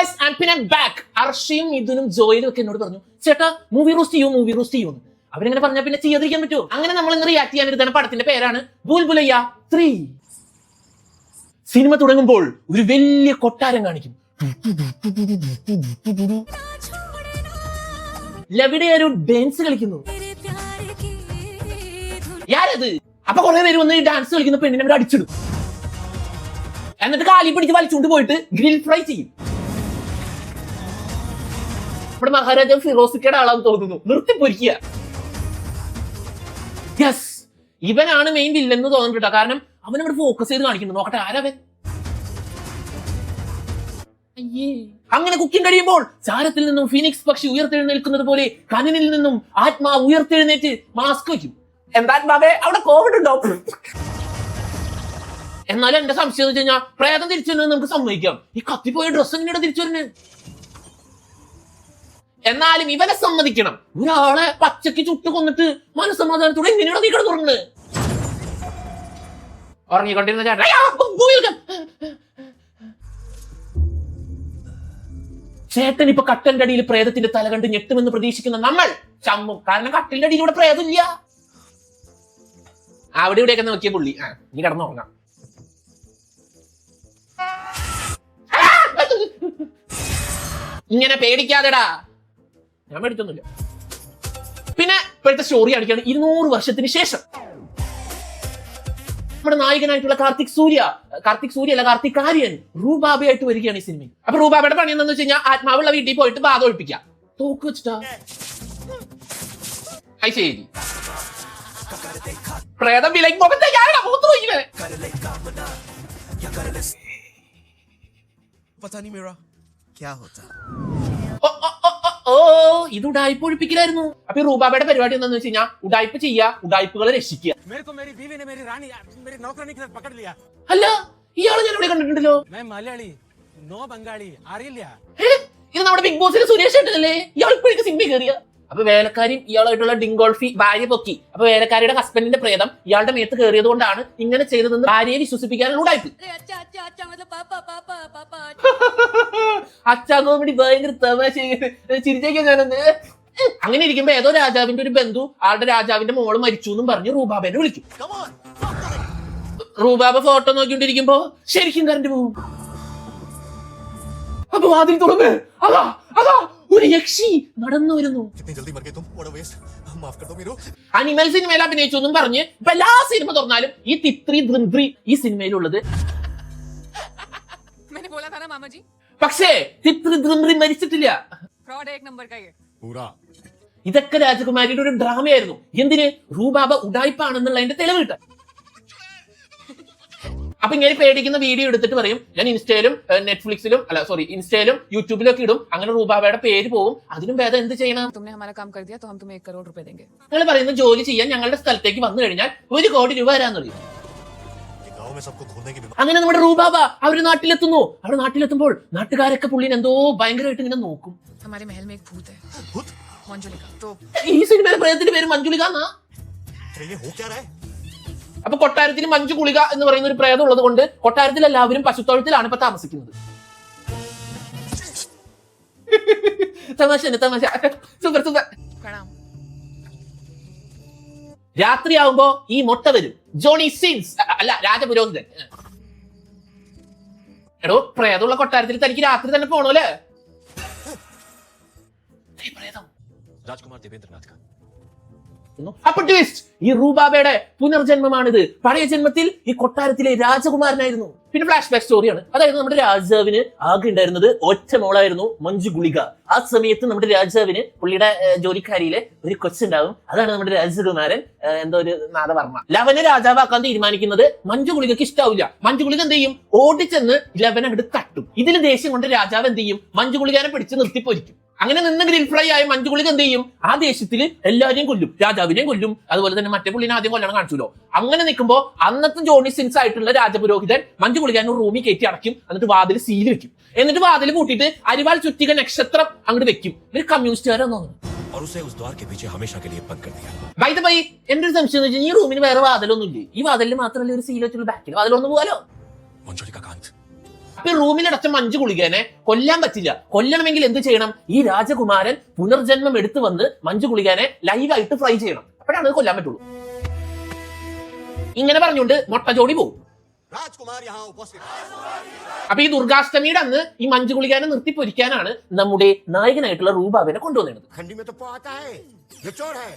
Guys and പിന്നെ back അർഷിയും മിഥുനും ജോയിലും ഒക്കെ എന്നോട് പറഞ്ഞു ചേട്ടാ മൂവി റൂസ് ചെയ്യൂ മൂവി റൂസ് ചെയ്യൂ അവരിങ്ങനെ പറഞ്ഞാൽ പിന്നെ ചെയ്യാതിരിക്കാൻ പറ്റുമോ? അങ്ങനെ നമ്മൾ ഇന്ന് റിയാക്ട് എടുത്ത പടത്തിന്റെ പേരാണ് ബുൽബുലയ്യ ത്രീ സിനിമ തുടങ്ങുമ്പോൾ ഒരു വലിയ കൊട്ടാരം കാണിക്കും. ലവിടെ ഒരു ഡാൻസ് കളിക്കുന്നു. യാരത്? അപ്പൊ കുറെ പേര് വന്ന് ഈ ഡാൻസ് കളിക്കുന്ന പെണ്ണിനെ അടിച്ചിടും എന്നിട്ട് കാലി പിടിച്ച് വലിച്ചുകൊണ്ട് പോയിട്ട് ഗ്രിൽ ഫ്രൈ ചെയ്യും. ഇവിടെ മഹാരാജാവ് ഫിറോസിക്കയുടെ ആളാന്ന് തോന്നുന്നു. നിർത്തി പൊരിക്കുക യെസ് ഇവനാണ് മെയിൻ വില്ലൻ എന്ന് തോന്നുന്നു കേട്ടോ. കാരണം അവൻ ഇവിടെ ഫോക്കസ് ചെയ്ത് കാണിക്കുന്നു. നോക്കട്ടെ ആരവൻ. അങ്ങനെ കുക്കിംഗ് കഴിയുമ്പോൾ ചാരത്തിൽ നിന്നും ഫിനിക്സ് പക്ഷി ഉയർത്തെഴുന്നേൽക്കുന്നത് പോലെ കനനിൽ നിന്നും ആത്മാവ് ഉയർത്തെഴുന്നേറ്റ് മാസ്ക് വയ്ക്കും. അവിടെ കോവിഡ് ഉണ്ടോ? എന്നാലും എന്റെ സംശയം എന്ന് വെച്ച് കഴിഞ്ഞാൽ പ്രേതം തിരിച്ചു വരുന്നത് നമുക്ക് സമ്മതിക്കാം ഈ കത്തിപ്പോയ ഡ്രസ്സ് എങ്ങനെയാണ് തിരിച്ചു വരുന്നത്? എന്നാലും ഇവനെ സമ്മതിക്കണം. ഒരാളെ പച്ചക്ക് ചുട്ടു കൊന്നിട്ട് മനസ്സമാധാനത്തോടെ എങ്ങനെയാണ് നീ കിടന്നുറങ്ങുന്നത്. ഉറങ്ങിക്കൊണ്ടിരുന്ന ചേട്ടൻ ഇപ്പൊ കട്ടന്റെ അടിയിൽ പ്രേതത്തിന്റെ തല കണ്ട് ഞെട്ടുമെന്ന് പ്രതീക്ഷിക്കുന്ന നമ്മൾ ചമ്മും കാരണം കട്ടിന്റെ അടിയിലൂടെ പ്രേതമില്ല. അവിടെ ഇവിടെയൊക്കെ നോക്കിയ പുള്ളി. ആ നീ കിടന്നുറങ്ങാം. ഇങ്ങനെ പേടിക്കാതെടാ. ഞാൻ മേടിച്ചൊന്നുമില്ല. പിന്നെ ഇപ്പോഴത്തെ സ്റ്റോറി കാണിക്കുകയാണ് ഇരുന്നൂറ് വർഷത്തിന് ശേഷം. നമ്മുടെ നായകനായിട്ടുള്ള കാർത്തിക് സൂര്യ കാർത്തിക് സൂര്യ അല്ല കാർത്തിക് ആര്യൻ റൂബാബയായിട്ട് വരികയാണ് ഈ സിനിമയിൽ അപ്പൊ റൂബാബയുടെ പണി എന്താണെന്ന് വെച്ച് കഴിഞ്ഞാൽ ആത്മാവുള്ള വീട്ടിൽ പോയിട്ട് ബാധ ഒഴിപ്പിക്കാം തോക്ക് വെച്ചിട്ടാ? അത് ശരി. പ്രേതം വിലയ്ക്ക് മുഖത്തെ മൂത്ത് പോയില്ലേ ക്യാ ഓ ഇത് ഉടായ്പ ഒഴിപ്പിക്കലായിരുന്നു. അപ്പൊ റൂബാബയുടെ പരിപാടി എന്താന്ന് വെച്ച് കഴിഞ്ഞാൽ ഉടായ്പ ചെയ്യുക ഉടായ്പകളെ രക്ഷിക്കുക. അല്ല ഇയാൾ ഞാൻ ഇവിടെ കണ്ടിട്ടുണ്ടല്ലോ. ഇത് നമ്മുടെ ബിഗ് ബോസിലെ സുരേഷ് ഇയാൾ ഇപ്പോഴേക്ക് സിനിമ കയറിയ. അപ്പൊ വേലക്കാരിയും ഇയാളായിട്ടുള്ള ഡിങ്കോൾഫി ഭാര്യ പൊക്കി. അപ്പൊ വേലക്കാരിയുടെ ഹസ്ബൻഡിന്റെ പ്രേതം ഇയാളുടെ മേത്ത് കയറിയത് കൊണ്ടാണ് ഇങ്ങനെ ചെയ്തതെന്ന് ഭാര്യയെ വിശ്വസിപ്പിക്കാനുള്ള അച്ഛാ കോമഡി ഭയങ്കര ചിരിച്ചേക്കാൻ ഞാനെന്ന്? അങ്ങനെ ഇരിക്കുമ്പോ ഏതോ രാജാവിന്റെ ഒരു ബന്ധു ആളുടെ രാജാവിന്റെ മോൾ മരിച്ചു എന്നും പറഞ്ഞു റൂബാബേനെ വിളിക്കും. റൂബാബ ഫോട്ടോ നോക്കിക്കൊണ്ടിരിക്കുമ്പോ ശരിക്കും കറണ്ട് പോകും. അപ്പൊ വാതിൽ തുറന്ന്. അതാ അതാ ഒരു യക്ഷി നടന്നു വരുന്നു. അനിമൽ സിനിമയിൽ അഭിനയിച്ചു എന്നും പറഞ്ഞ് ഇപ്പൊ എല്ലാ സിനിമ തുറന്നാലും ഈ തിത്രി ധൃന്ത്രി ഈ സിനിമയിലുള്ളത് പക്ഷേ തിത്രി ധൃന്ത്രി മരിച്ചിട്ടില്ല. ഇതൊക്കെ രാജകുമാരിയുടെ ഒരു ഡ്രാമയായിരുന്നു എന്തിന്? റൂബാബ ഉടായ്പാണെന്നുള്ള അതിന്റെ തെളിവ് കിട്ടാൻ. അപ്പൊ ഇങ്ങനെ പേടിക്കുന്ന വീഡിയോ എടുത്തിട്ട് പറയും ഞാൻ ഇൻസ്റ്റയിലും നെറ്റ്ഫ്ലിക്സിലും അല്ല സോറി ഇൻസ്റ്റയിലും യൂട്യൂബിലൊക്കെ ഇടും. അങ്ങനെ റൂബാബയുടെ പേര് പോകും അതിനും വേദം എന്ത് ചെയ്യണം? നിങ്ങൾ പറയുന്ന ജോലി ചെയ്യാൻ ഞങ്ങളുടെ സ്ഥലത്തേക്ക് വന്നു കഴിഞ്ഞാൽ ഒരു കോടി രൂപ വരാന്ന് പറയും അങ്ങനെ നമ്മുടെ റൂബാബ അവർ നാട്ടിലെത്തുന്നു. അവർ നാട്ടിലെത്തുമ്പോൾ നാട്ടുകാരൊക്കെ പുള്ളിനെ എന്തോ ഭയങ്കരമായിട്ട് ഇങ്ങനെ നോക്കും. ഈ സിനിമയുടെ പ്രേതത്തിന്റെ പേര് മഞ്ജുലിക എന്നാ? അപ്പൊ കൊട്ടാരത്തിന് മഞ്ജു കുളിക എന്ന് പറയുന്ന ഒരു പ്രേതം ഉള്ളത് കൊണ്ട് കൊട്ടാരത്തിൽ എല്ലാവരും പശുത്തോഴത്തിലാണ് ഇപ്പൊ താമസിക്കുന്നത്. തമാശ തമാശ. Super super. രാത്രിയാവുമ്പോ ഈ മുട്ട വരും. ജോണി സിൻസ് അല്ല രാജപുരോഹിതൻ. എടോ പ്രേതമുള്ള കൊട്ടാരത്തിൽ തനിക്ക് രാത്രി തന്നെ പോണല്ലേ? പ്രേതം രാജ്കുമാർ ദേവേന്ദ്രനാഥ് പ്രവർത്തിക്കുന്നു അപ്പൊ ട്വിസ്റ്റ് ഈ റൂബാബയുടെ പുനർജന്മമാണിത്. പഴയ ജന്മത്തിൽ ഈ കൊട്ടാരത്തിലെ രാജകുമാരനായിരുന്നു. പിന്നെ ഫ്ലാഷ് ബാക്ക് സ്റ്റോറിയാണ് അതായത് നമ്മുടെ രാജാവിന് ആകെ ഉണ്ടായിരുന്നത് ഒറ്റ മോളായിരുന്നു മഞ്ജു ഗുളിക. ആ സമയത്ത് നമ്മുടെ രാജാവിന് പുള്ളിയുടെ ജോലിക്കാരിയിലെ ഒരു കൊച്ചുണ്ടാവും. അതാണ് നമ്മുടെ രാജകുമാരൻ എന്തോ ഒരു നാദവർമ്മ. ലവനെ രാജാവാക്കാൻ തീരുമാനിക്കുന്നത് മഞ്ജു ഗുളികക്ക് ഇഷ്ടാവില്ല. മഞ്ജു ഗുളിക എന്ത് ചെയ്യും? ഓടിച്ചെന്ന് ലവൻ അങ്ങോട്ട് തട്ടും. ഇതിന് ദേഷ്യം കൊണ്ട് രാജാവ് എന്ത് ചെയ്യും? മഞ്ജു ഗുളികാനെ പിടിച്ച് നിർത്തിപ്പോയിരിക്കും അങ്ങനെ നിന്ന് ഇൻഫ്ലൈ ആയ മഞ്ജുകുളിക എന്ത് ചെയ്യും? ആ ദേശത്തിൽ എല്ലാവരെയും കൊല്ലും. രാജാവിനെയും കൊല്ലും. അതുപോലെ തന്നെ മറ്റേ പുള്ളിനെ ആദ്യം കൊല്ലണം കാണിച്ചല്ലോ അങ്ങനെ നിൽക്കുമ്പോൾ അന്നത്തെ ജോണി സിൻസ് ആയിട്ടുള്ള രാജപുരോഹിതൻ മഞ്ജുകുളികാൻ ഒരു റൂമിൽ കയറ്റി അടയ്ക്കും. എന്നിട്ട് വാതിൽ സീൽ വെക്കും. എന്നിട്ട് വാതിൽ കൂട്ടിയിട്ട് അരിവാൾ ചുറ്റിക നക്ഷത്രം അങ്ങോട്ട് വെക്കും. ഇവർ കമ്മ്യൂണിസ്റ്റുകാരാന്ന് തോന്നുന്നു. ബൈ ഈ റൂമിന് വേറെ വാതിലൊന്നും ഇല്ലേ? ഈ വാതിലിൽ മാത്രമല്ല ഒരു സീൽ വെച്ചുള്ള ബാക്കിൽ വാതിലൊന്നും പോകാലോ? ഈ റൂമിലടച്ച മഞ്ചു കുളിക്കാനെ കൊല്ലാൻ പറ്റില്ല. കൊല്ലണമെങ്കിൽ എന്ത് ചെയ്യണം? ഈ രാജകുമാരൻ പുനർജന്മം എടുത്തു വന്ന് മഞ്ചു കുളികാനെ ലൈവായിട്ട് ഫ്രൈ ചെയ്യണം. അപ്പോഴാണ് കൊല്ലാൻ പറ്റുള്ളൂ. ഇങ്ങനെ പറഞ്ഞുകൊണ്ട് മൊട്ട ജോഡി പോകും അപ്പൊ ഈ ദുർഗാഷ്ടമിയുടെ അന്ന് ഈ മഞ്ചു കുളിക്കാനെ നിർത്തി പൊരിക്കാനാണ് നമ്മുടെ നായകനായിട്ടുള്ള റൂബാബിനെ കൊണ്ടുവന്നത്.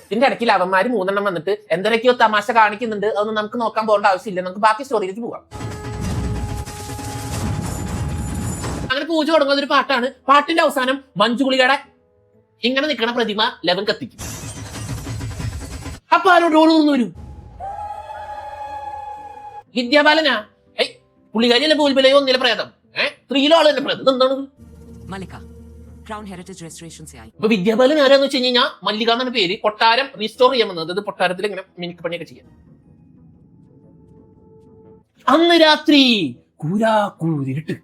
ഇതിന്റെ ഇടയ്ക്ക് അവന്മാര് മൂന്നെണ്ണം വന്നിട്ട് എന്തൊക്കെയോ തമാശ കാണിക്കുന്നുണ്ട്. അതൊന്നും നമുക്ക് നോക്കാൻ പോകേണ്ട ആവശ്യമില്ല. നമുക്ക് ബാക്കി സ്റ്റോറിയിലേക്ക് പോവാം അങ്ങനെ പൂജ തുടങ്ങുന്ന ഒരു പാട്ടാണ്. പാട്ടിന്റെ അവസാനം മഞ്ജുഗുളികയുടെ ഇങ്ങനെ നിൽക്കുന്ന പ്രതിമ ലവൻ കത്തിക്കും. അപ്പൊ ആരോട് റോൾ നിന്ന് വരും? വിദ്യാബാലനാ? ഏയ് പുള്ളിക്കാരി അല്ലെ പൂൽബിലയോ ഒന്നിലെ പ്രേതം? ഏഹ് സ്ത്രീയിലോ ആൾ പ്രേതം. എന്താണ് മലിക ക്രൗൺ ഹെറിറ്റേജ് റെസ്റ്റോറേഷൻസ് ആയി ഇപ്പൊ വിദ്യാബാലൻ ആരാന്ന് വെച്ച് കഴിഞ്ഞാൽ മല്ലിക എന്നാണ് പേര്. കൊട്ടാരം റീസ്റ്റോർ ചെയ്യാൻ വന്നത് അതായത് കൊട്ടാരത്തിൽ ഇങ്ങനെ മിനുക്ക് പണിയൊക്കെ ചെയ്യാൻ അന്ന് രാത്രി കൂരാക്കൂരിട്ട്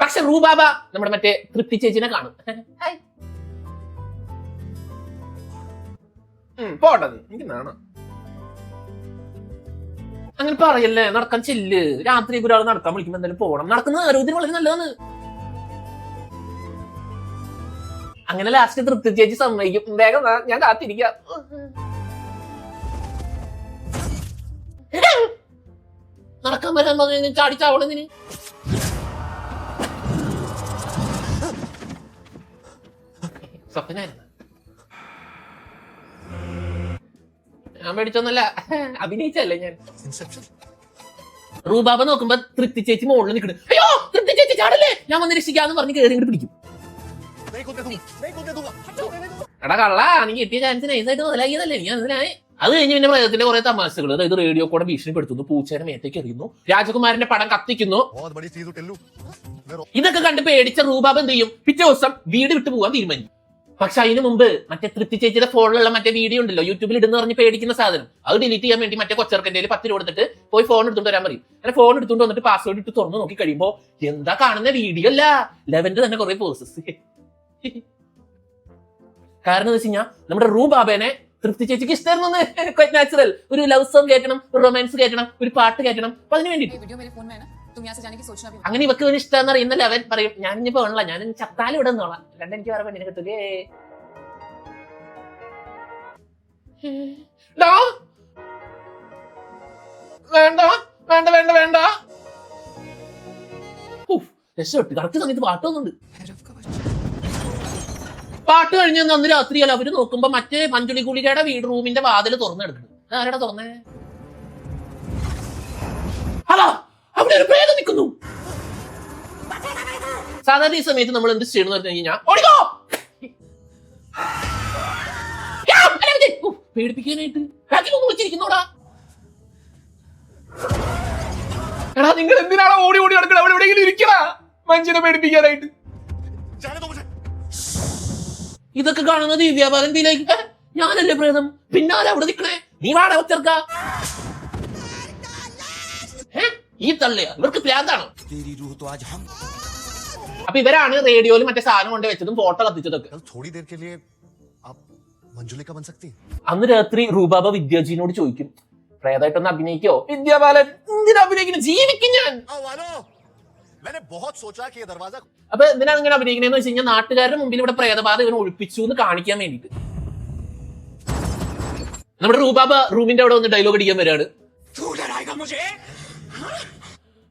പക്ഷെ റൂബാബ നമ്മുടെ മറ്റേ തൃപ്തി ചേച്ചിനെ കാണും. എനിക്ക് നാണ. അങ്ങനെ പറയല്ലേ നടക്കാൻ ചെല്ല്. രാത്രി ഒരാൾ നടക്കാൻ വിളിക്കുമ്പോ എന്തായാലും പോകണം നടക്കുന്നത് ആരോഗ്യത്തിന് വളരെ നല്ലതാണ്. അങ്ങനെ ലാസ്റ്റ് തൃപ്തി ചേച്ചി സമ്മതിക്കും. വേഗം ഞാൻ കാത്തിരിക്കാം. നടക്കാൻ വരാൻ പറഞ്ഞു ചാടി സ്വപ്നായിരുന്നു ഞാൻ മേടിച്ചൊന്നല്ല അഭിനയിച്ചല്ലേ ഞാൻ? റൂബാബ നോക്കുമ്പോ തൃപ്തി ചേച്ചി മോളിൽ നിൽക്കണ് അയ്യോ തൃപ്തി ചേച്ചി ചാടല്ലേ? ഞാൻ വന്ന് രക്ഷിക്കാന്ന് പറഞ്ഞ് കയറി പിടിക്കും. എടാ കള്ള നീ കിട്ടിയ ചാൻസ് നൈസായിട്ട് മുതലാക്കിയതല്ലേ? നീ അതിനായി അത് കഴിഞ്ഞ് പിന്നെ പ്രേതത്തിന്റെ കുറെ തമാശകൾ അതായത് റേഡിയോ കൂടെ ഭീഷണിപ്പെടുത്തുന്നു പൂച്ചയുടെ മേത്തേക്ക് എറിയുന്നു രാജകുമാരന്റെ പടം കത്തിക്കുന്നു. ഇതൊക്കെ കണ്ട് പേടിച്ച റൂബാബ് എന്ത് ചെയ്യും? പിറ്റേ ദിവസം വീട് വിട്ടു പോകാൻ തീരുമാനിക്കും. പക്ഷെ അതിന് മുമ്പ് മറ്റേ തൃപ്തി ചേച്ചിയുടെ ഫോണിലുള്ള മറ്റേ വീഡിയോ ഉണ്ടല്ലോ യൂട്യൂബിൽ ഇടുന്ന പറഞ്ഞ് പേടിക്കുന്ന സാധനം. അത് ഡിലീറ്റ് ചെയ്യാൻ വേണ്ടി മറ്റേ കൊച്ചർക്കന്റെ പത്ത് രൂപ കൊടുത്തിട്ട് പോയി ഫോൺ എടുത്തുകൊണ്ട് വരാൻ പറയും. അങ്ങനെ ഫോൺ എടുത്തുകൊണ്ട് വന്നിട്ട് പാസ്വേഡ് ഇട്ട് തുറന്നു നോക്കി കഴിയുമ്പോ എന്താ കാണുന്ന വീഡിയോ അല്ല. ലെവന്റെ തന്നെ കുറെ പോസസ് കാരണം എന്ന് വെച്ച് കഴിഞ്ഞാൽ നമ്മുടെ റൂബാബേനെ തൃപ്തി ചേച്ചിക്ക് ഇഷ്ടമായിരുന്നു നാച്ചുറൽ ഒരു ലവ് സോങ് കേൾക്കണം ഒരു റൊമാൻസ് കേൾക്കണം ഒരു പാട്ട് കേൾക്കണം. അപ്പൊ അതിന് വേണ്ടി അങ്ങനെ ഇവക്ക് ഇഷ്ടം എന്ന് അറിയുന്നില്ല അവൻ പറയും. ഞാൻ ഇനിയിപ്പോ വേണല്ല. ഞാൻ ചത്താലും ഇവിടെ നിന്നോളാം അല്ലാണ്ട് എനിക്ക് വേറെ പെണ്ണിനെ കിട്ടുകേ വേണ്ട വേണ്ട വേണ്ട വേണ്ട. രക്ഷപ്പെട്ട്. കറക്റ്റ് സമയത്ത് പാട്ട് വന്നുണ്ട് പാട്ട് കഴിഞ്ഞ് അന്ന് രാത്രി അല്ല അവർ നോക്കുമ്പോ മറ്റേ മഞ്ജുളി ഗുളികയുടെ വീട് റൂമിന്റെ വാതിൽ തുറന്നെടുക്കുന്നു ആരാടാ തുറന്നേ? ഹലോ. അവിടെ ഒരു പ്രേതം നിൽക്കുന്നു. സാധാരണ ഈ സമയത്ത് നമ്മൾ എന്ത് ചെയ്യണം പറഞ്ഞു കഴിഞ്ഞാൽ ഓടിക്കോ! പേടിപ്പിക്കാനായിട്ട്. എടാ നിങ്ങൾ എന്തിനാണോ ഓടി ഓടി നടക്കണം? അവിടെ എവിടെയെങ്കിലും ഇരിക്കടാ മനുഷ്യനെ പേടിപ്പിക്കാനായിട്ട്. ഇതൊക്കെ കാണുന്നത് ദിവ്യാപാലൻ തീലേക്ക് ഞാനല്ലേ പ്രേതം? പിന്നാലെ അവിടെ നിൽക്കണേ. നീ വാടക ചേർക്കാം. ഈ തള്ളിയ ഇവർക്ക് പ്ലാന്താണ് അപ്പൊ ഇവരാണ് റേഡിയോയിൽ മറ്റേ സാധനം കൊണ്ട് വെച്ചതും ഫോട്ടോ കത്തിച്ചതൊക്കെ. അന്ന് രാത്രി റൂബാബ വിദ്യാജിനോട് ചോദിക്കും പ്രേതായിട്ടൊന്ന് അഭിനയിക്കോ? വിദ്യാബാലൻ എന്തിനാ അഭിനയിക്കണം ജീവിക്കും ഞാൻ. അപ്പൊ എന്തിനാണ് ഇങ്ങനെ അഭിനയിക്കുന്നത് വെച്ച് കഴിഞ്ഞാൽ നാട്ടുകാരുടെ മുമ്പിൽ ഇവിടെ പ്രേതബാധ ഇവനെ ഒഴിപ്പിച്ചു എന്ന് കാണിക്കാൻ വേണ്ടിട്ട് നമ്മുടെ റൂബാബ റൂമിന്റെ അവിടെ വന്ന് ഡയലോഗ് അടിക്കാൻ വരാണ്.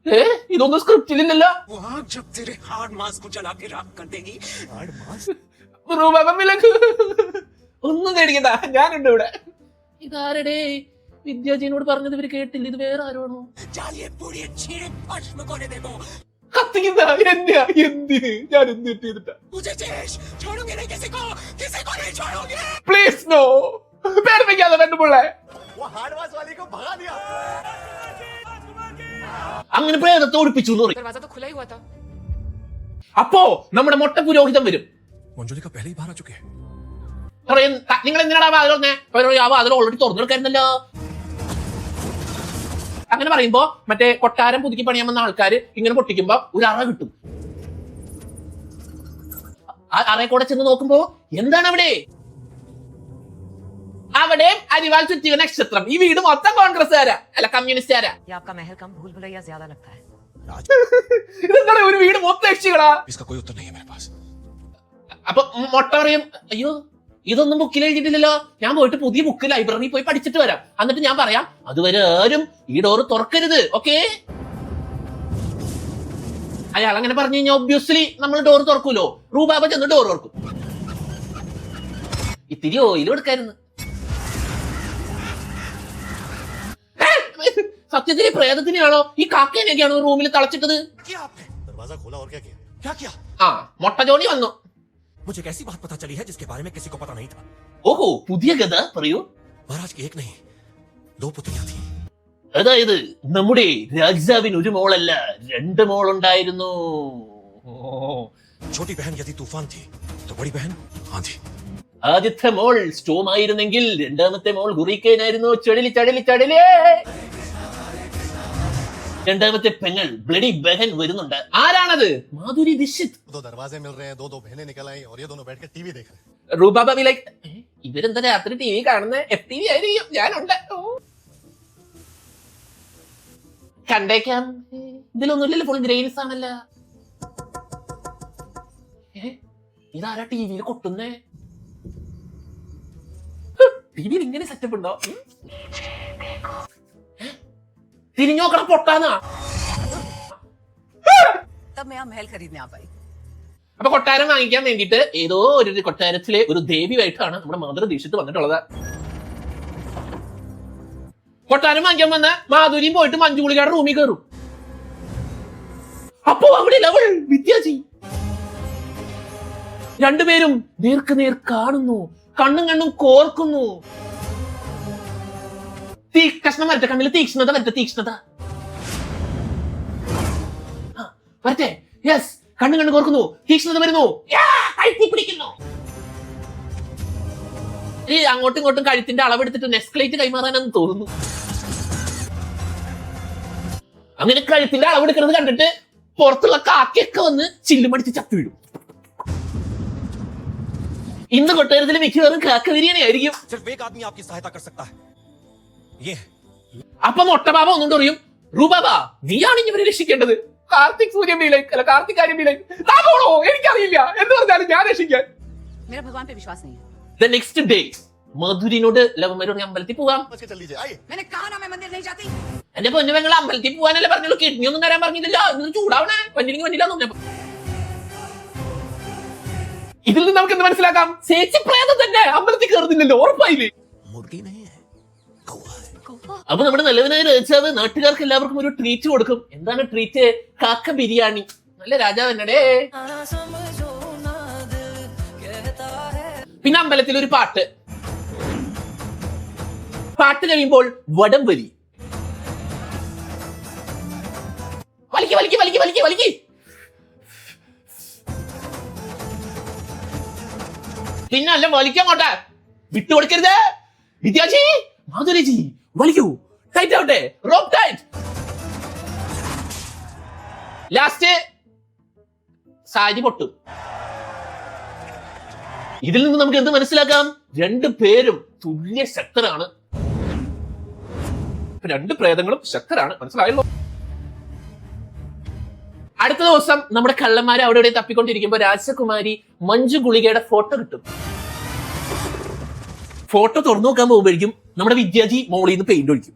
ഏ ഇതൊന്നും സ്ക്രിപ്റ്റിലില്ലല്ലോ ഒന്നും പേടിക്കണ്ട. ഞാനുണ്ട് ഇവിടെ. ഇതാരടേ? വിദ്യാജിനോട് പറഞ്ഞത് ഇവർ കേട്ടില്ല. ഇത് വേറെ ആരോണോ? കത്തിക്കുന്ന എന്നെയാ ഞാൻ എന്ത് ചെയ്തിട്ടാ? പ്ലീസ് നോ പേടിപ്പിക്കാതെ പെണ്ണുപിള്ളേ അങ്ങനെ പ്രേതത്തെ ഒളിപ്പിച്ചു അപ്പോ നമ്മുടെ മൊട്ട പുരോഹിതം വരും. പറയും നിങ്ങൾ എന്തിനാണ് വാതിൽ വന്നേ ആ വാതിൽ ഓൾറെഡി തുറന്നു അങ്ങനെ പറയുമ്പോ മറ്റേ കൊട്ടാരം പുതുക്കി പണിയാൻ വന്ന ആൾക്കാർ ഇങ്ങനെ പൊട്ടിക്കുമ്പോ ഒരു അറ കിട്ടും. ആ അറയെ കൂടെ ചെന്ന് നോക്കുമ്പോ എന്താണ് അവിടെ? അവിടെയും അരിവാൾ ചുറ്റിയ നക്ഷത്രം. ഈ വീട് മൊത്തം കോൺഗ്രസ്സുകാരാ. അല്ല കമ്മ്യൂണിസ്റ്റുകാരാ. ഇതെന്താണ്? ഒരു വീട് മൊത്തം കക്ഷികളാ അപ്പൊ മൊട്ട പറയും അയ്യോ ഇതൊന്നും ബുക്കിൽ എഴുതിയിട്ടില്ലല്ലോ. ഞാൻ പോയിട്ട് പുതിയ ബുക്ക് ലൈബ്രറി പോയി പഠിച്ചിട്ട് വരാം. എന്നിട്ട് ഞാൻ പറയാം അതുവരെ ആരും ഈ ഡോറ് തുറക്കരുത്. ഓക്കേ അയാൾ അങ്ങനെ പറഞ്ഞു കഴിഞ്ഞാൽ ഒബ്വിയസ്ലി നമ്മൾ ഡോർ തുറക്കൂലോ. റൂബാബ ചെന്ന് ഡോർ തുറക്കും. ഇത്തിരി ഓയിൽ കൊടുക്കായിരുന്നു. സത്യത്തിൽ ഈ പ്രേതത്തിനെയാണോ ഈ കാക്കേനെയൊക്കെയാണോ റൂമിൽ തളച്ചിട്ടത് किया आपने दरवाजा खोला और क्या किया क्या किया ആ മൊട്ട ജോണി വന്നു मुझे एक ऐसी बात पता चली है जिसके बारे में किसी को पता नहीं था ഓഹോ പുതിയ കഥ പറയൂ महाराज की एक नहीं दो पुत्रियां थी അതായത് നമ്മുടെ രാജാവിന് ഒരു മോളല്ല രണ്ട് മോളുണ്ടായിരുന്നു ഓ. छोटी बहन यदि तूफान थी तो बड़ी बहन आंधी ആദ്യത്തെ മോൾ സ്റ്റോം ആയിരുന്നെങ്കിൽ രണ്ടാമത്തെ മോൾ ഹുറിക്കേനായിരുന്നു ചടലി ചടലി ചടലേ രണ്ടാമത്തെ പെങ്ങൾ ബ്ലഡി ബഹൻ വരുന്നുണ്ട്. ആരാണത്? മാധുരി ദിക്ഷിത്. റൂബാബ ലൈക്ക് ഇവരെന്താ രാത്രി ടി വി കാണുന്ന? എഫ് ടി വി ആയിരിക്കും ഞാനുണ്ട്. കണ്ടേക്കാം. ഇതിലൊന്നുമില്ലല്ലോ ഫുൾ ഗ്രെയിൻസ് ആണല്ല ഇതാരാ ടി വിയിൽ കൊട്ടുന്നേ? ടി വിയിൽ ഇങ്ങനെ സെറ്റപ്പ് ഉണ്ടോ? തിരിഞ്ഞു നോക്കണ അപ്പൊ കൊട്ടാരം വാങ്ങിക്കാൻ വേണ്ടിട്ട് ഏതോ ഒരു കൊട്ടാരത്തിലെ ഒരു ദേവിയായിട്ടാണ് നമ്മുടെ മാതൃ ദീക്ഷിത് വന്നിട്ടുള്ളത്. കൊട്ടാരം വാങ്ങിക്കാൻ വന്ന മാധുരിയും പോയിട്ട് മഞ്ജുളികയുടെ റൂമിൽ കയറും അപ്പോ അവിടെ അവൾ വിദ്യാജി രണ്ടുപേരും നേർക്ക് നേർ കാണുന്നു കണ്ണും കണ്ണും കോർക്കുന്നു. തീ കഷ്ണം വരട്ടെ കണ്ണിൽ തീക്ഷ്ണത വരട്ടെ തീക്ഷ്ണത. വരട്ടെ. യെസ് കണ്ണു കണ്ണു കോർക്കുന്നു. തീക്ഷ്ണത വരുന്നു. പിടിക്കുന്നു. ഈ അങ്ങോട്ടും ഇങ്ങോട്ടും കഴുത്തിന്റെ അളവെടുത്തിട്ട് നെസ്ക്ലേറ്റ് കൈമാറാനെന്ന് തോന്നുന്നു. അങ്ങനെ കഴുത്തിന്റെ അളവെടുക്കുന്നത് കണ്ടിട്ട് പുറത്തുള്ള കാക്കയൊക്കെ വന്ന് ചില്ലുമടിച്ച് ചത്തു വീഴും ഇന്ന് കൊട്ടാരത്തിൽ മിക്കവാറും കാക്ക ബിരിയാണി ആയിരിക്കും അപ്പൊ മൊട്ടബാബ ഒന്നുകൊണ്ട് പറയും റുബാബ നീയാണ് ഇവരെ രക്ഷിക്കേണ്ടത്? കാർത്തിക് സൂര്യൻ ബി അല്ല കാർത്തിക് ആര്യം ബി ലൈഫ് എനിക്കറിയില്ല. എന്ന് പറഞ്ഞാലും ഞാൻ രക്ഷിക്കാൻ. ദ നെക്സ്റ്റ് ഡേ മധുരിനോട് ലവന്മാരോട് അമ്പലത്തിൽ പോവാം. എന്റെ പൊന്നു അമ്പലത്തിൽ പോവാനല്ലേ പറഞ്ഞുള്ളൂ. കിഡ്നി ഒന്നും തരാൻ പറഞ്ഞില്ലല്ലോ. ഇന്ന് ചൂടാവണേ. പന്നിനെങ്കിൽ വന്നില്ല ഇതിൽ നിന്ന് നമുക്ക് എന്ത് മനസ്സിലാക്കാം? ചേച്ചി പ്രേതം തന്നെ അമ്പലത്തിൽ കയറുന്നില്ലല്ലോ ഉറപ്പായില്ലേ? അപ്പൊ നമ്മുടെ നല്ലവനായ രാജാവ് നാട്ടുകാർക്ക് എല്ലാവർക്കും ഒരു ട്രീറ്റ് കൊടുക്കും. എന്താണ് ട്രീറ്റ് കാക്ക ബിരിയാണി. നല്ല രാജാവ് എന്നടേ പിന്നെ അമ്പലത്തിൽ ഒരു പാട്ട്. പാട്ട് കഴിയുമ്പോൾ വടം വലി. വലിക്ക് വലിക്ക് വലിക്ക് വലിക്ക് വലിക്ക്. പിന്നെ അല്ല വലിക്കങ്ങോട്ടെ വിട്ടുകൊടുക്കരുത് വിദ്യാജി മാധുരിജി. വലിക്കൂ ടൈറ്റ് ആവട്ടെ. റോപ്പ് ടൈറ്റ് ലാസ്റ്റ് സാരി പൊട്ടും. ഇതിൽ നിന്ന് നമുക്ക് എന്ത് മനസ്സിലാക്കാം? രണ്ട് പേരും തുല്യ ശക്തരാണ്. രണ്ട് പ്രേതങ്ങളും ശക്തരാണ്. മനസ്സിലായല്ലോ? അടുത്ത ദിവസം നമ്മുടെ കള്ളന്മാരെ അവിടെ തപ്പിക്കൊണ്ടിരിക്കുമ്പോ രാജകുമാരി മഞ്ജു ഗുളികയുടെ ഫോട്ടോ കിട്ടും. ഫോട്ടോ തുറന്നു നോക്കാൻ പോകുമ്പോഴേക്കും നമ്മുടെ വിദ്യാജി മോളിൽ നിന്ന് പെയിന്റ് ഒഴിക്കും.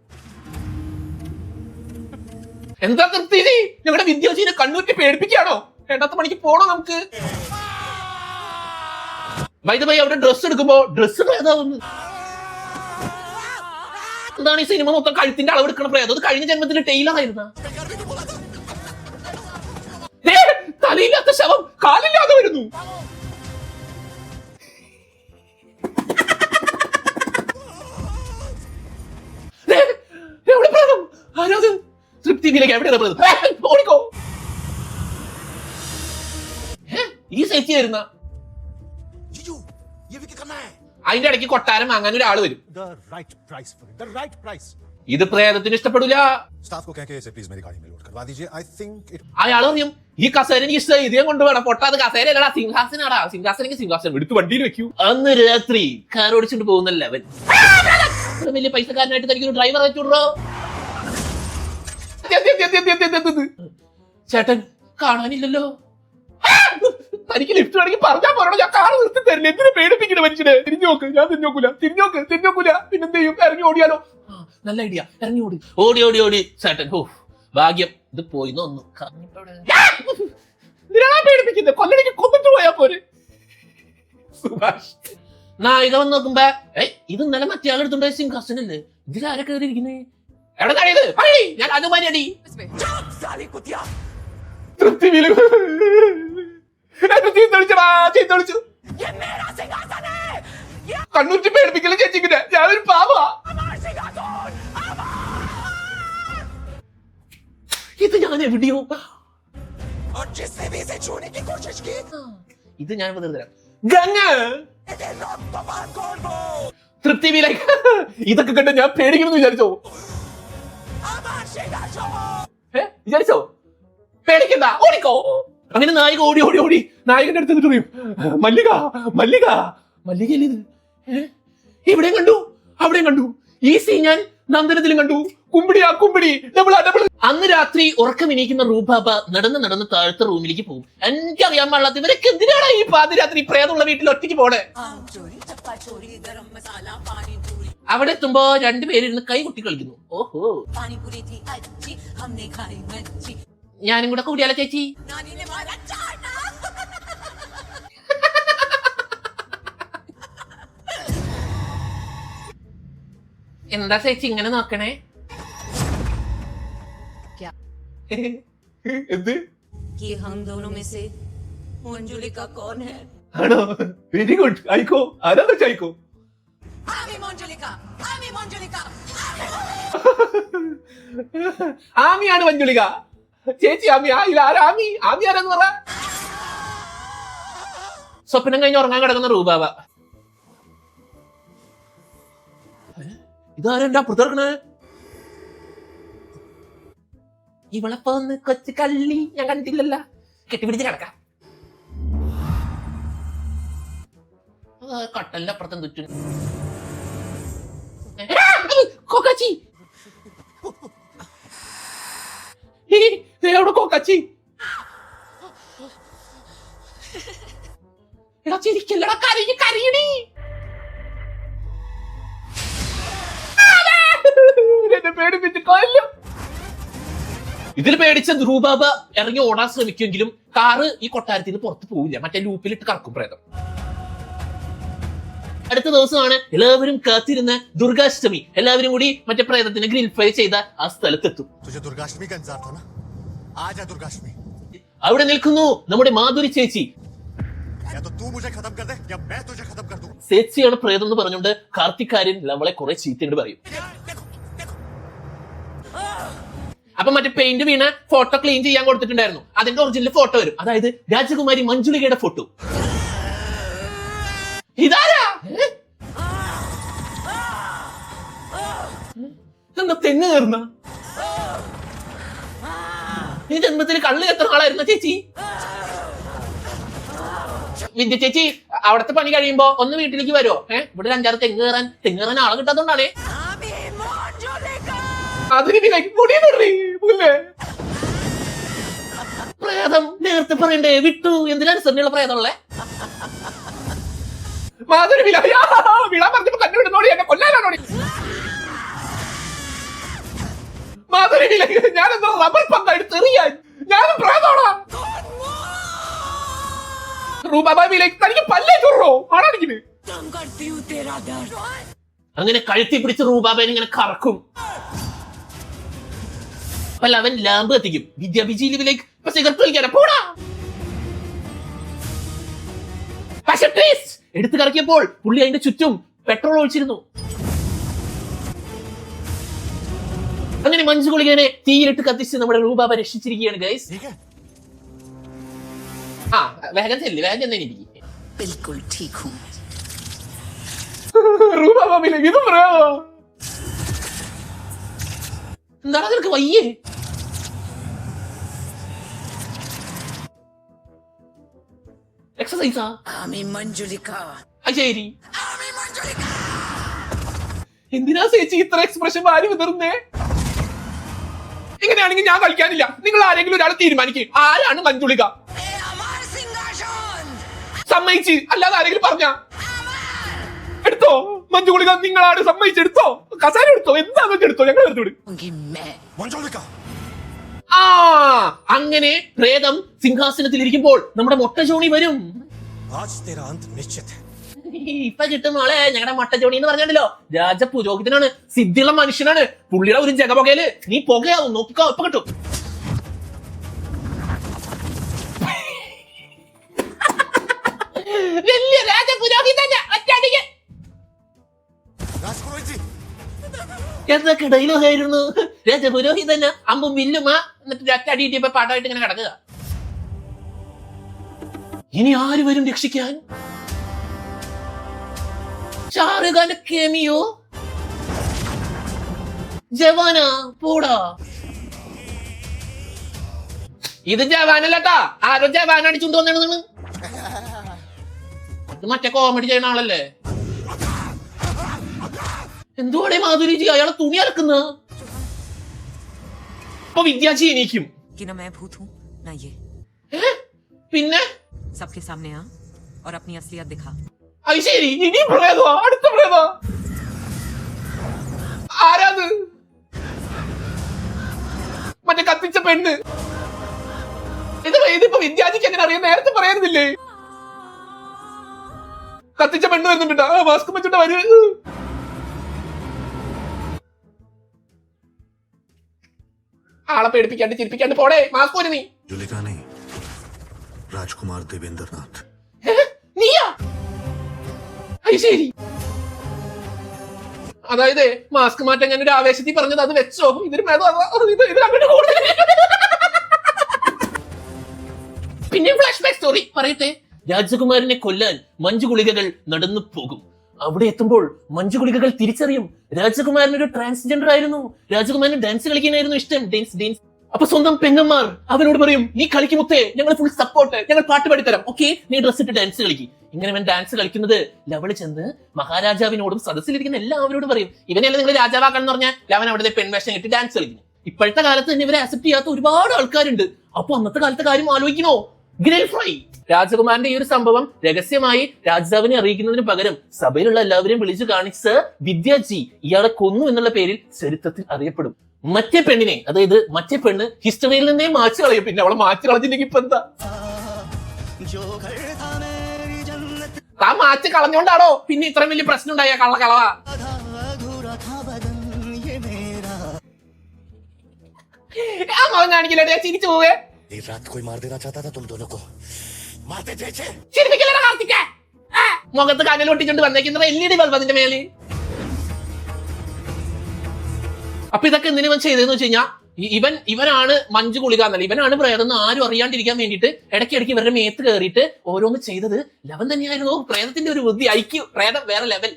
എന്താ തൃപ്തി ഞങ്ങളുടെ വിദ്യാജിനെ കണ്ണൂറ്റി പേടിപ്പിക്കുകയാണോ? രണ്ടാമത്തെ മണിക്ക് പോണോ നമുക്ക്? വൈദ്യ അവിടെ ഡ്രസ് എടുക്കുമ്പോ ഡ്രസ് പ്രേതാവുന്നു എന്താണ് ഈ സിനിമ മൊത്തം കഴുത്തിന്റെ അളവ് എടുക്കണ പ്രേതം? അത് കഴിഞ്ഞ ജന്മത്തിൽ ടെയിലർ ആയിരുന്ന? തലയില്ലാത്ത ശവം കാലില്ലാതെ വരുന്നു. ഇതിലേക്ക് എവിടെ ഓടിക്കോ. ഈ ചേച്ചി തരുന്ന അതിന്റെ ഇടയ്ക്ക് കൊട്ടാരം വാങ്ങാൻ ഒരാൾ വരും. ഇത് പ്രേതത്തിന് ഇഷ്ടപ്പെടില്ല അയാൾ പറയും ഈ കസേര എനിക്ക് ഇഷ്ടമായി ഇതേ കൊണ്ട് വേണം. പൊട്ടാത് കസേരയല്ലടാ സിംഹാസനാടാ. സിംഹാസനെങ്കിൽ സിംഹാസനം. എടുത്ത് വണ്ടിയിൽ വെക്കൂ. അന്ന് രാത്രി കാർ ഓടിച്ചിട്ട് പോകുന്നല്ല വലിയ പൈസക്കാരനായിട്ട് തനിക്കൊരു ഡ്രൈവർ വെച്ചുവിടോ ചേട്ടൻ കാണാനില്ലല്ലോ. തനിക്ക് ലിഫ്റ്റ് വേണമെങ്കിൽ പറഞ്ഞാൽ പോരണോ ഞാൻ കാറ് നിർത്തി തരില്ല. എന്തിനു പേടിപ്പിക്കണ മനുഷ്യനെ? തിരിഞ്ഞു നോക്ക് ഞാൻ തിരിഞ്ഞു നോക്കൂല. തിരിഞ്ഞു നോക്ക് തിരിഞ്ഞു നോക്കൂല. പിന്നെന്ത് ചെയ്യും ഇറങ്ങി ഓടിയാലോ? നല്ല ഐഡിയ ഇറങ്ങി ഓടി. ഓടി ഓടി ഓടി. ചേട്ടൻ ഓ ഭാഗ്യം. ഇത് പോയി ഒന്നും പേടിപ്പിക്കുന്നത് കൊല്ലടിക്ക് കൊന്നിട്ട് പോയാ പോരെ. സുഭാഷ്. നായിക വന്ന് നോക്കുമ്പോ ഏയ് ഇത് ഇന്നലെ മറ്റേ ആളെടുത്തുണ്ടായ സിംഹാസനല്ലേ? ഇതിലാരെ കയറിയിരിക്കുന്നേ എവിടെന്നാണ് ഇത്? ഞാൻ അനുമാനിയടി എന്നെ ഞാനൊരു പാവാ. ഇത് ഞാൻ എവിടെയോ? ഇത് ഞാൻ തരാം. ഗംഗ. തൃപ്തി ഇതൊക്കെ കണ്ട് ഞാൻ പേടിക്കുന്നു വിചാരിച്ചോ? വിചാരിച്ചോ? പേടിക്കണ്ട ഓടിക്കോ. അങ്ങനെ നായിക ഓടി ഓടി ഓടി. നായകന്റെ അടുത്ത് പറയും മല്ലിക മല്ലിക മല്ലികയല്ലേ ഇത്? ഇവിടെയും കണ്ടു അവിടെയും കണ്ടു. ഈ സീൻ ഞാൻ നന്ദനത്തിലും കണ്ടു. കുമ്പിടിയാ കുമ്പിടി. ഡബിൾ ഡബിൾ അന്ന് രാത്രി ഉറക്കം എണീക്കുന്ന റൂബാബ നടന്ന് നടന്ന് താഴത്തെ റൂമിലേക്ക് പോകും. എനിക്കറിയാൻ പാടില്ലാത്ത ഇവരൊക്കെ എന്തിനാണ് ഈ പാതിരാത്രി പ്രേതമുള്ള വീട്ടിൽ ഒറ്റയ്ക്ക് പോണേ? അവിടെ എത്തുമ്പോ രണ്ടുപേരിരുന്ന് കൈ കുട്ടി കളിക്കുന്നു. ഓഹോ. ഞാനും കൂടെ കൂടിയാലോ ചേച്ചി? എന്താ ചേച്ചി ഇങ്ങനെ നോക്കണേ? എന്ത്? ആണോ? വെരി ഗുഡ് ആയിക്കോ? ആരാ വെച്ചായിക്കോ ആമിയാണ് മഞ്ജുളിക. ചേച്ചി ആമി ആയില്ല ആരാ ആമി? ആമി ആരാന്ന് പറ. സ്വപ്നം കഴിഞ്ഞ് ഉറങ്ങാൻ കിടക്കുന്ന രൂപാവ ഇതാരും പുറത്തിറക്കണ? അപ്പുറത്ത് കിടക്കണേ കൊച്ചു കള്ളി ഞാൻ കണ്ടില്ലല്ല. കെട്ടിപിടിച്ച് കിടക്കാം. കട്ടലിന്റെ അപ്പുറത്തും തുറ്റും കൊക്കാച്ചി. എവിടെ കൊക്കച്ചി? എടാ ചിരിക്കല്ലടാ കരയി കരയണി എന്നെ പേടിപ്പിച്ച് കൊല്ലും. ഇതിൽ പേടിച്ച ധ്രൂബാബ ഇറങ്ങി ഓടാൻ ശ്രമിക്കുമെങ്കിലും കാറ് ഈ കൊട്ടാരത്തിൽ നിന്ന് പുറത്ത് പോവില്ല. മറ്റേ ലൂപ്പിലിട്ട് കറക്കും പ്രേതം. അടുത്ത ദിവസമാണ് എല്ലാവരും കാത്തിരുന്ന ദുർഗാഷ്ടമി. എല്ലാവരും കൂടി മറ്റേ പ്രേതത്തിന് ഗ്രിൽ ഫൈ ചെയ്ത ആ സ്ഥലത്തെത്തും. അവിടെ നിൽക്കുന്നു നമ്മുടെ മാധുരി ചേച്ചി. ചേച്ചിയാണ് പ്രേതം എന്ന് പറഞ്ഞുകൊണ്ട് കാർത്തിക്കാര്യൻ നമ്മളെ കുറെ ചീത്തയുണ്ട് പറയും. അപ്പൊ മറ്റേ പെയിന്റ് വീണ ഫോട്ടോ ക്ലീൻ ചെയ്യാൻ കൊടുത്തിട്ടുണ്ടായിരുന്നു. അതിന്റെ ഒറിജിനൽ ഫോട്ടോ വരും. അതായത് രാജകുമാരി മഞ്ജുളികയുടെ ഫോട്ടോ ഇതാരാ? എന്താ തെങ്ങ് കയറുന്ന? ഈ ജന്മത്തിൽ കള്ള് എത്ര നാളായിരുന്നു ചേച്ചി? വിദ്യ ചേച്ചി അവിടത്തെ പണി കഴിയുമ്പോ ഒന്ന് വീട്ടിലേക്ക് വരുമോ ഏഹ് ഇവിടെ അഞ്ചാറ് തെങ്ങ് കയറാൻ തെങ്ങ് കയറാൻ ആളെ കിട്ടാത്തോണ്ടാണേ. പ്രേതം നേരത്തെ പറയണ്ടേ വിട്ടു. എന്തിനാണ് സെറിനുള്ള പ്രേതമുള്ളേ മാധുരി വില വിടാൻ പറഞ്ഞപ്പോ തന്നെ വിടുന്നോടി എന്നെ കൊല്ലാനാണോടി? മാധുരി വില ഞാനെന്താ റബർ പന്തായിട്ട് എറിയാൻ ഞാനും പ്രേതോടാ പല്ലേ അങ്ങനെ കഴുത്തി പിടിച്ച് റൂബാബേനെ ഇങ്ങനെ കറക്കും. അല്ല അവൻ ലാമ്പ് കത്തിക്കും. വിദ്യാഭിജീലിലേക്ക് പക്ഷെ വലിക്കാനാ പോടാ. പക്ഷെ പ്ലീസ് എടുത്തു കറക്കിയപ്പോൾ പുള്ളി അതിന്റെ ചുറ്റും പെട്രോൾ ഒഴിച്ചിരുന്നു. അങ്ങനെ മഞ്ജു ഗുളികനെ തീയിലിട്ട് കത്തിച്ച് നമ്മുടെ റൂബാബ രക്ഷിച്ചിരിക്കുകയാണ് ഗൈസ് ആ വേഗം ചെല്ലി വേഗം ചെന്നേ എനിക്ക് എന്താണ് നിനക്ക് വയ്യേ? എക്സസൈസാ ശരി എന്തിനാ ചേച്ചി ഇത്ര എക്സ്പ്രഷൻ വാരി വിതറുന്നേ? ഇങ്ങനെയാണെങ്കിൽ ഞാൻ കളിക്കാനില്ല. നിങ്ങൾ ആരെങ്കിലും ഒരാളെ തീരുമാനിക്കും. ആരാണ് മഞ്ജുളിക സമ്മതിച്ച്. അല്ലാതെ ആരെങ്കിലും പറഞ്ഞ? എടുത്തോ. മഞ്ജുളിക നിങ്ങളാണ് സമ്മതിച്ചെടുത്തോ. കസാര എടുത്തോ. എന്താ എടുത്തോ? ഞങ്ങൾ എടുത്തു ആ അങ്ങനെ പ്രേതം സിംഹാസനത്തിൽ ഇരിക്കുമ്പോൾ നമ്മുടെ മൊട്ടജോണി വരും. ഇപ്പൊ കിട്ടും മോളെ ഞങ്ങളുടെ മൊട്ടജോണി എന്ന് പറഞ്ഞല്ലോ രാജ പുരോഹിതനാണ് സിദ്ധിയുള്ള മനുഷ്യനാണ്. പുള്ളിയുടെ ഒരു ജഗപുകയിൽ നീ പുകയാവും നോക്കിക്കോ ഇപ്പൊ കിട്ടും. വലിയ രാജ പുരോഹിതന്നെ ഒറ്റ അടിക്ക് जी എന്തൊക്കെ ഡയലോഗ് ആയിരുന്നു രാജപുരോഹിതന് അമ്പും വില്ലുമാ എന്നിട്ട് ഒറ്റടി ഇട്ടിയപ്പോ പാട്ടായിട്ട് ഇങ്ങനെ കിടക്കുക. ഇനി ആര് വരും രക്ഷിക്കാൻ? ഷാറുഖാന്റെ കേമിയോ? ജവാന പോടാ. ഇത് ജവാനല്ലട്ടാ. ആരോ ജവാൻ അടിച്ചുകൊണ്ട് വന്നാണ് മറ്റേ കോമഡി ചെയ്യുന്ന ആളല്ലേ? എന്തുവാടേ മാധുരിജി അയാളെ തുണി അലക്കുന്ന അപ്പൊ വിദ്യാജി എനിക്കും कि ना मैं भूत हूँ ना ये ഏ? പിന്നെ सबके सामने आ और अपनी असलियत दिखा അത് ശരി ഇനി പ്രേതോ അടുത്ത പ്രേതോ ആരാത് മറ്റേ കത്തിച്ച പെണ്ണ് ഇത് ഇതിപ്പോ വിദ്യാജിക്ക് എങ്ങനെ അറിയാം നേരത്തെ പറയാറുന്നില്ലേ കത്തിച്ച പെണ്ണ് വരുന്നുണ്ട് ആ മാസ്ക് വെച്ചിട്ട് വരൂ ആളെ പേടിപ്പിക്കാണ്ട് ചിരിപ്പിക്കാണ്ട് പോടേ മാസ്ക് ഒരു നീ രാജ്കുമാർ ദേവേന്ദ്രനാഥ്. ശരി. അതായത് മാസ്ക് മാറ്റാൻ ഞാൻ ഒരു ആവേശത്തിൽ പറഞ്ഞത് അത് വെച്ചോ ഇതിന് പിന്നെ ഫ്ലാഷ് ബാക്ക് സ്റ്റോറി പറയട്ടെ? രാജകുമാരനെ കൊല്ലാൻ മഞ്ജു ഗുളികകൾ നടന്നു പോകും. അവിടെ എത്തുമ്പോൾ മഞ്ജു ഗുളികകൾ തിരിച്ചറിയും. രാജകുമാരൻ ഒരു ട്രാൻസ്ജെൻഡർ ആയിരുന്നു. രാജകുമാരന് ഡാൻസ് കളിക്കാനായിരുന്നു ഇഷ്ടം. ഡാൻസ് ഡാൻസ് അപ്പൊ സ്വന്തം പെങ്ങന്മാർ അവനോട് പറയും നീ കളിക്കുമുത്തേ ഞങ്ങൾ ഫുൾ സപ്പോർട്ട് ഞങ്ങൾ പാട്ട് പാടിത്തരാം ഓക്കെ നീ ഡ്രസ് ഇട്ട് ഡാൻസ് കളിക്കും. ഇങ്ങനെ അവൻ ഡാൻസ് കളിക്കുന്നത് ലവൾ ചെന്ന് മഹാരാജാവിനോടും സദസ്സിലിരിക്കുന്ന എല്ലാവരോടും പറയും. ഇവനെയല്ല നിങ്ങൾ രാജാവാക്കണം പറഞ്ഞാൽ ലവൻ അവിടുത്തെ പെൺവേഷം ഇട്ട് ഡാൻസ് കളിക്കും ഇപ്പോഴത്തെ കാലത്ത് തന്നെ ഇവരെ അക്സെപ്റ്റ് ചെയ്യാത്ത ഒരുപാട് ആൾക്കാരുണ്ട്. അപ്പൊ അന്നത്തെ കാലത്തെ കാര്യം ആലോചിക്കണോ? ഗ്രിൽ ഫ്രൈ രാജകുമാരന്റെ ഈ ഒരു സംഭവം രഹസ്യമായി രാജാവിനെ അറിയിക്കുന്നതിന് പകരം സഭയിലുള്ള എല്ലാവരെയും വിളിച്ചു കാണിച്ച വിദ്യാജി ഇയാളെ കൊന്നു എന്നുള്ള പേരിൽ ചരിത്രത്തിൽ അറിയപ്പെടും മറ്റേ പെണ്ണിനെ അതായത് മറ്റേ പെണ്ണ് ഹിസ്റ്ററിയിൽ നിന്നേ മാച്ചു കളയും പിന്നെ അവളെ മാച്ചു കളഞ്ഞില്ലെങ്കിൽ ഇപ്പൊ എന്താ താൻ മാച്ച് കളഞ്ഞോണ്ടാണോ പിന്നെ ഇത്രയും വലിയ പ്രശ്നം ഉണ്ടായ കള്ള കളവാ ആ മുഖം കാണിക്കില്ലേ ചിരിച്ചു പോവേ देर रात कोई मार देना चाहता था तुम दोनों को मारते थे छे। മുഖത്ത് കനൽ ഒട്ടിച്ചോണ്ട് വന്നേക്കുന്നത് എൽ ഇ ഡി ബൾബ് അതിന്റെ മേലിൽ അപ്പൊ ഇതൊക്കെ എന്തിനു ഇവൻ ചെയ്തതെന്ന് വെച്ച് കഴിഞ്ഞാൽ ഇവൻ ഇവനാണ് മഞ്ജു കുളിക എന്നല്ല ഇവനാണ് പ്രേതെന്ന് ആരും അറിയാണ്ടിരിക്കാൻ വേണ്ടിയിട്ട് ഇടയ്ക്കിടയ്ക്ക് ഇവരുടെ മേത്ത് കയറിയിട്ട് ഓരോന്ന് ചെയ്തത് ലവൻ തന്നെയായിരുന്നു. പ്രേതത്തിന്റെ ഒരു ബുദ്ധി ഐക്യു പ്രേതം വേറെ ലെവൽ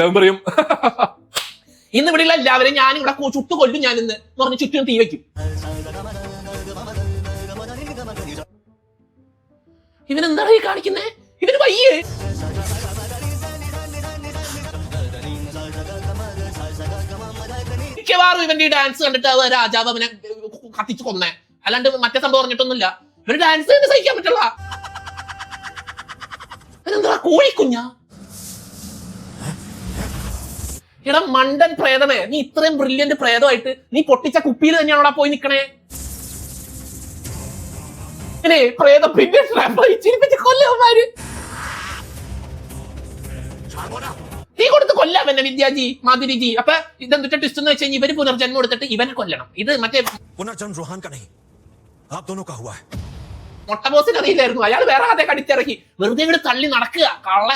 ലവൻ പറയും. ഇന്ന് ഇവിടെയുള്ള എല്ലാവരെയും ഞാൻ ഇവിടെ ചുട്ടു കൊല്ലും ഞാൻ ഇന്ന് എന്ന് പറഞ്ഞ് ചുറ്റും തീ വെക്കും. ഇവൻ എന്താണ് ഈ കാണിക്കുന്നേ? ഇവന് വയ്യേ. മിക്കവാറും ഇവന്റെ ഈ ഡാൻസ് കണ്ടിട്ട് രാജാവ് അവനെ കത്തിച്ചു കൊന്നേ. അല്ലാണ്ട് മറ്റേ സംഭവം പറഞ്ഞിട്ടൊന്നുമില്ല. ഇവന് ഡാൻസ് തന്നെ സഹിക്കാൻ പറ്റുള്ള. എന്താ കോഴിക്കുഞ്ഞ? എടാ മണ്ടൻ പ്രേതമേ നീ ഇത്രയും ബ്രില്യന്റ് പ്രേതമായിട്ട് നീ പൊട്ടിച്ച കുപ്പിയിൽ തന്നെയാണോ അവിടെ പോയി നിക്കണേ? ഇനി പ്രേത പിന്നെ ചിരിപ്പിച്ച് കൊല്ലവന്മാര് തീ കൊടുത്ത് കൊല്ലാം എന്നെ വിദ്യാജി മാധുരിജി. അപ്പൊ ഇതെന്തുട്ട ട്വിസ്റ്റ് എന്ന് വെച്ചാൽ ഇവർ പുനർജന്മം എടുത്തിട്ട് ഇവനെ കൊല്ലണം. ഇത് മറ്റേ പുനർജന്മ റുഹാൻ കണേ ആപ് ബോസിന് അറിയില്ലായിരുന്നു. അയാൾ വേറെ അതേ കടിച്ചിറക്കി. വെറുതെ ഇവിടെ തള്ളി നടക്കുക. കള്ള.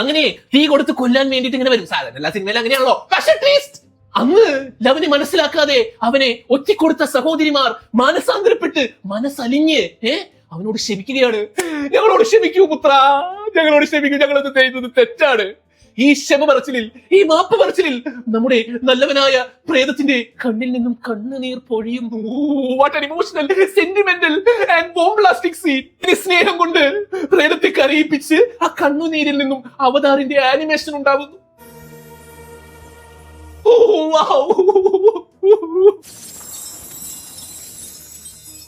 അങ്ങനെ തീ കൊടുത്ത് കൊല്ലാൻ വേണ്ടിട്ട് ഇങ്ങനെ വരും. സാധനം എല്ലാ സിനിമയിലും അങ്ങനെയാണല്ലോ. പക്ഷേ ട്വിസ്റ്റ് അന്ന് ലവനെ മനസ്സിലാക്കാതെ അവനെ ഒറ്റിക്കൊടുത്ത സഹോദരിമാർ മാനസാന്തരപ്പെട്ട് മനസ്സലിഞ്ഞ് ഏ? അവനോട് ക്ഷമിക്കുകയാണ്. ഞങ്ങളോട് ക്ഷമിക്കൂ പുത്ര. ഞങ്ങളോട് ക്ഷമിക്കൂ. ഞങ്ങളത് ചെയ്യുന്നത് തെറ്റാണ്. ഈ ക്ഷമ പറച്ചിലിൽ ഈ മാപ്പ് പറച്ചിലിൽ നമ്മുടെ നല്ലവനായ പ്രേതത്തിന്റെ കണ്ണിൽ നിന്നും കണ്ണുനീർ പൊഴിയുന്നു വാട്ട് ഇമോഷണൽ സെന്റിമെന്റൽ ആൻഡ് സ്നേഹം കൊണ്ട് പ്രേതത്തെ കരയിപ്പിച്ച് ആ കണ്ണുനീരിൽ നിന്നും അവതാറിന്റെ ആനിമേഷൻ വൗ.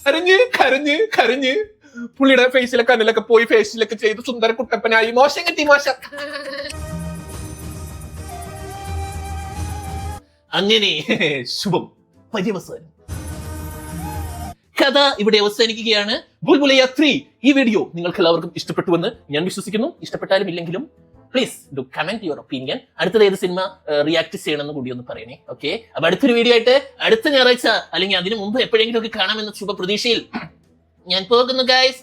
കരഞ്ഞ് കരഞ്ഞ് കരഞ്ഞ്. പുള്ളിയുടെ ഫേസിലെ കണ്ണിലൊക്കെ പോയി ഫേസിലൊക്കെ ചെയ്ത് സുന്ദര കുട്ടപ്പനായി മോശം കിട്ടി മോശം. അങ്ങനെ ശുഭം. പര്യവസാനം കഥ ഇവിടെ അവസാനിക്കുകയാണ്. ബുൽബുലയ ത്രീ. ഈ വീഡിയോ നിങ്ങൾക്ക് എല്ലാവർക്കും ഇഷ്ടപ്പെട്ടുവെന്ന് ഞാൻ വിശ്വസിക്കുന്നു. ഇഷ്ടപ്പെട്ടാലും ഇല്ലെങ്കിലും please do comment your opinion അടുത്തത് ഏത് സിനിമ റിയാക്ട് ചെയ്യണമെന്ന് കൂടി ഒന്ന് പറയണേ. ഓക്കെ അപ്പൊ അടുത്തൊരു വീഡിയോ ആയിട്ട് അടുത്ത ഞായറാഴ്ച അല്ലെങ്കിൽ അതിനു മുമ്പ് എപ്പോഴെങ്കിലും ഒക്കെ കാണാമെന്ന ശുഭ പ്രതീക്ഷയിൽ ഞാൻ പോകുന്നു ഗായ്സ്